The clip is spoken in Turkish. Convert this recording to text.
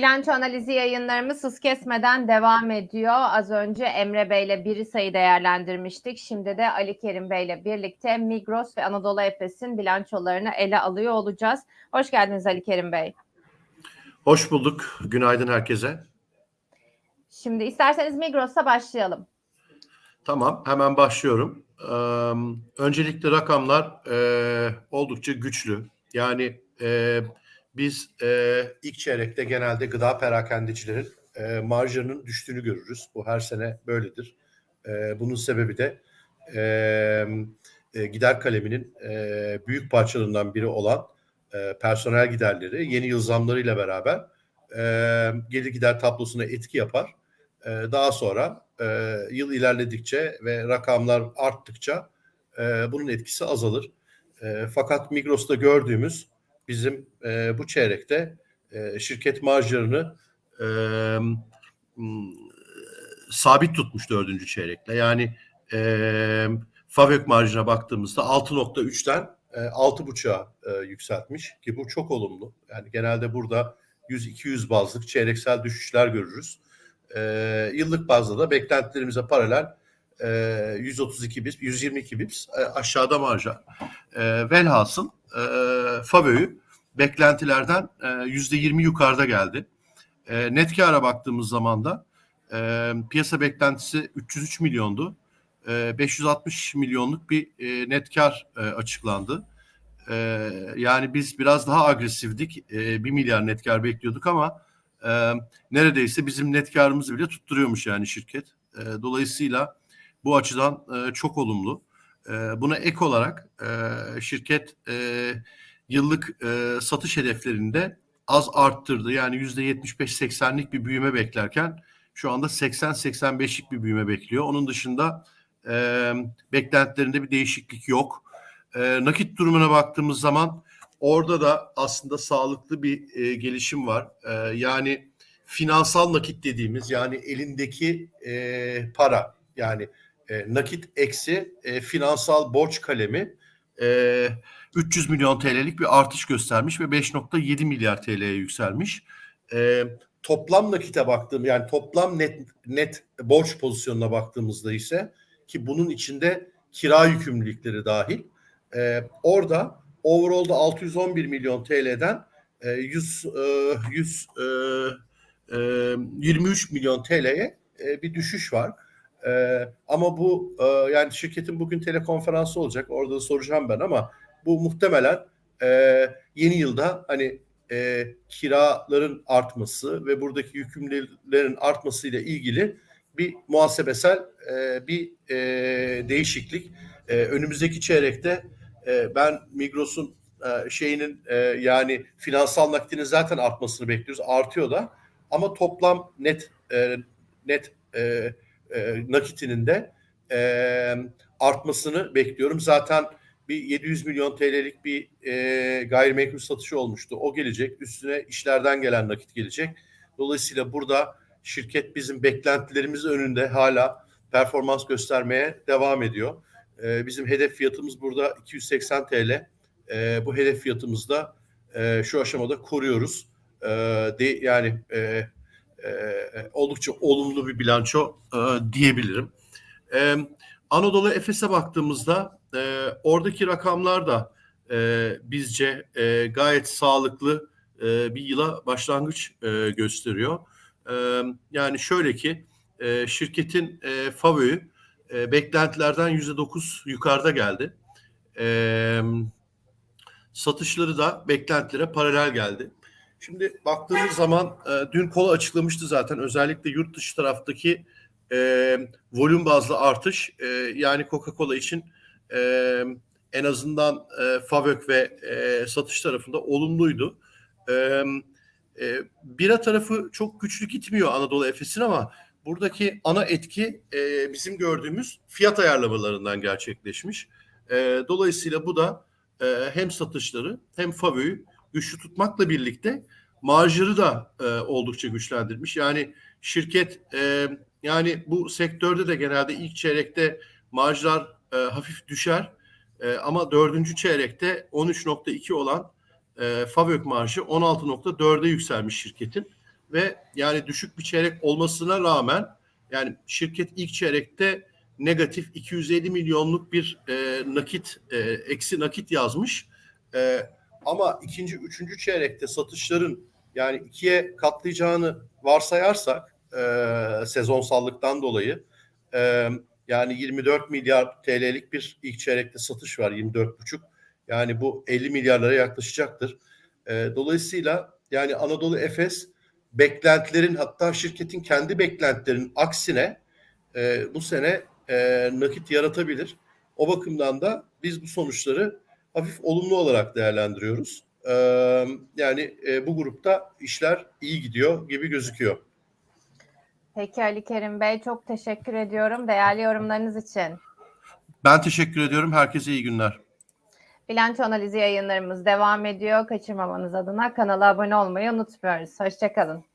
Bilanço analizi yayınlarımız hız kesmeden devam ediyor. Az önce Emre Bey ile bir sayı değerlendirmiştik. Şimdi de Ali Kerim Bey ile birlikte Migros ve Anadolu Efes'in bilançolarını ele alıyor olacağız. Hoş geldiniz Ali Kerim Bey. Hoş bulduk. Günaydın herkese. Şimdi isterseniz Migros'a başlayalım. Tamam, hemen başlıyorum. Ee, öncelikle rakamlar e, oldukça güçlü. Yani e, biz e, ilk çeyrekte genelde gıda perakendecilerin e, marjlarının düştüğünü görürüz. Bu her sene böyledir. E, bunun sebebi de e, e, gider kaleminin e, büyük parçalarından biri olan e, personel giderleri yeni yıl zamlarıyla beraber e, gelir gider tablosuna etki yapar. E, daha sonra e, yıl ilerledikçe ve rakamlar arttıkça e, bunun etkisi azalır. E, fakat Migros'ta gördüğümüz bizim e, bu çeyrekte e, şirket marjlarını e, sabit tutmuş dördüncü çeyrekte. Yani e, Favök marjına baktığımızda 6.3'ten e, 6.5'a e, yükseltmiş ki bu çok olumlu. Yani genelde burada 100-200 bazlık çeyreksel düşüşler görürüz. E, yıllık bazda da beklentilerimize paralel e, 132 bips, 122 bips e, aşağıda marja. E, velhasıl e, Favö'yü beklentilerden yüzde 20 yukarıda geldi. E, net kâra baktığımız zaman da e, piyasa beklentisi 303 milyondu. E, 560 milyonluk bir e, net kar e, açıklandı. E, yani biz biraz daha agresifdik. E, 1 milyar net kar bekliyorduk ama e, neredeyse bizim net karımızı bile tutturuyormuş yani şirket. E, dolayısıyla bu açıdan e, çok olumlu. E, buna ek olarak e, şirket e, yıllık e, satış hedeflerinde az arttırdı. Yani yüzde 75-80'lik bir büyüme beklerken şu anda 80-85'lik bir büyüme bekliyor. Onun dışında e, beklentilerinde bir değişiklik yok. E, nakit durumuna baktığımız zaman orada da aslında sağlıklı bir e, gelişim var. E, yani finansal nakit dediğimiz yani elindeki e, para yani e, nakit eksi e, finansal borç kalemi e, 300 milyon TL'lik bir artış göstermiş ve 5.7 milyar TL'ye yükselmiş. E, toplam nakite baktığım yani toplam net net borç pozisyonuna baktığımızda ise ki bunun içinde kira yükümlülükleri dahil e, orada overall'da 611 milyon TL'den e, 100 e, 100 e, e, 23 milyon TL'ye e, bir düşüş var. E, ama bu e, yani şirketin bugün telekonferansı olacak. Orada da soracağım ben ama bu muhtemelen e, yeni yılda hani e, kiraların artması ve buradaki yükümlülüklerin artmasıyla ilgili bir muhasebesel e, bir e, değişiklik. E, önümüzdeki çeyrekte e, ben Migros'un e, şeyinin e, yani finansal nakdinin zaten artmasını bekliyoruz. Artıyor da ama toplam net e, net e, e, nakitinin de e, artmasını bekliyorum. Zaten bir 700 milyon TL'lik bir e, gayrimenkul satışı olmuştu. O gelecek. Üstüne işlerden gelen nakit gelecek. Dolayısıyla burada şirket bizim beklentilerimiz önünde hala performans göstermeye devam ediyor. E, bizim hedef fiyatımız burada 280 TL. E, bu hedef fiyatımızda e, şu aşamada koruyoruz. E, de, yani e, oldukça olumlu bir bilanço e, diyebilirim. E, Anadolu Efes'e baktığımızda e, oradaki rakamlar da e, bizce e, gayet sağlıklı e, bir yıla başlangıç e, gösteriyor. E, yani şöyle ki e, şirketin e, FAVÖ'yü e, beklentilerden yüzde dokuz yukarıda geldi. E, satışları da beklentilere paralel geldi. Şimdi baktığımız zaman e, dün kola açıklamıştı zaten özellikle yurt dışı taraftaki e, volüm bazlı artış e, yani Coca-Cola için e, en azından e, Favök ve e, satış tarafında olumluydu. E, e, bira tarafı çok güçlü gitmiyor Anadolu Efes'in ama buradaki ana etki e, bizim gördüğümüz fiyat ayarlamalarından gerçekleşmiş. E, dolayısıyla bu da e, hem satışları hem Favö'yü güçlü tutmakla birlikte marjları da e, oldukça güçlendirmiş. Yani şirket e, yani bu sektörde de genelde ilk çeyrekte marjlar e, hafif düşer. E, ama dördüncü çeyrekte 13.2 olan e, Favök marjı 16.4'e yükselmiş şirketin. ve yani düşük bir çeyrek olmasına rağmen yani şirket ilk çeyrekte negatif 250 milyonluk bir e, nakit e, eksi nakit yazmış. E, ama ikinci, üçüncü çeyrekte satışların yani ikiye katlayacağını varsayarsak e, sezonsallıktan dolayı e, yani 24 milyar TL'lik bir ilk çeyrekte satış var 24,5. Yani bu 50 milyarlara yaklaşacaktır. E, dolayısıyla yani Anadolu Efes beklentilerin hatta şirketin kendi beklentilerinin aksine e, bu sene e, nakit yaratabilir. O bakımdan da biz bu sonuçları hafif olumlu olarak değerlendiriyoruz. E, yani e, bu grupta işler iyi gidiyor gibi gözüküyor. Peki Ali Kerim Bey çok teşekkür ediyorum değerli yorumlarınız için. Ben teşekkür ediyorum. Herkese iyi günler. Bilanço analizi yayınlarımız devam ediyor. Kaçırmamanız adına kanala abone olmayı unutmuyoruz. Hoşçakalın.